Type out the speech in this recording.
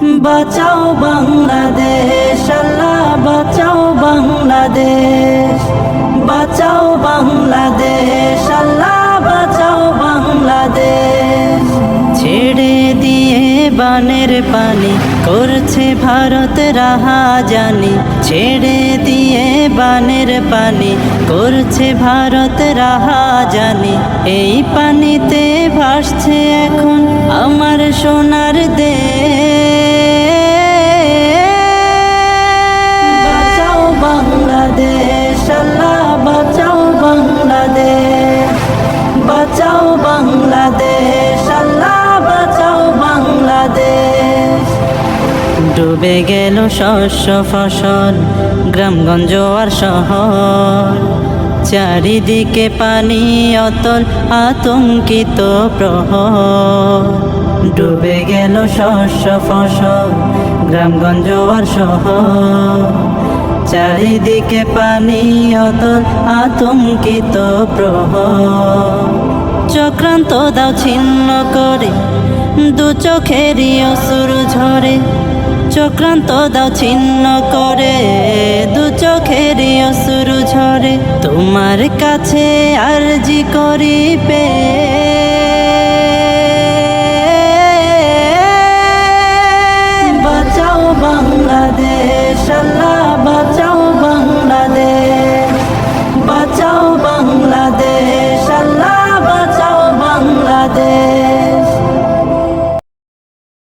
বাঁচাও বাংলাদেশ, আল্লাহ বাঁচাও বাংলাদেশ। বাঁচাও বাংলাদেশ, আল্লাহ বাঁচাও বাংলাদেশ। ছেড়ে দিয়ে বানের পানি করছে ভারত রাহা জানি ছেড়ে দিয়ে বানের পানি করছে ভারত রাহা জানি এই পানিতে ভাসছে এখন আমার সোনার দেশ। ডুবে গেল শস্য ফসল, গ্রামগঞ্জ আর শহর। চারিদিকে পানি অতল, আতঙ্কিত প্রহ ডুবে গেল শস্য ফসল, গ্রামগঞ্জ আর শহর। চারিদিকে পানি অতল, আতঙ্কিত প্রহর। চক্রান্ত দাও ছিন্ন করে, দু চোখেরই অসুর চক্রান্ত দাও, ছিন্ন করে। দু চোখের অসুরু ঝরে। তোমার কাছে আরজি করি পে বাঁচাও বাংলাদেশ, আল্লাহ।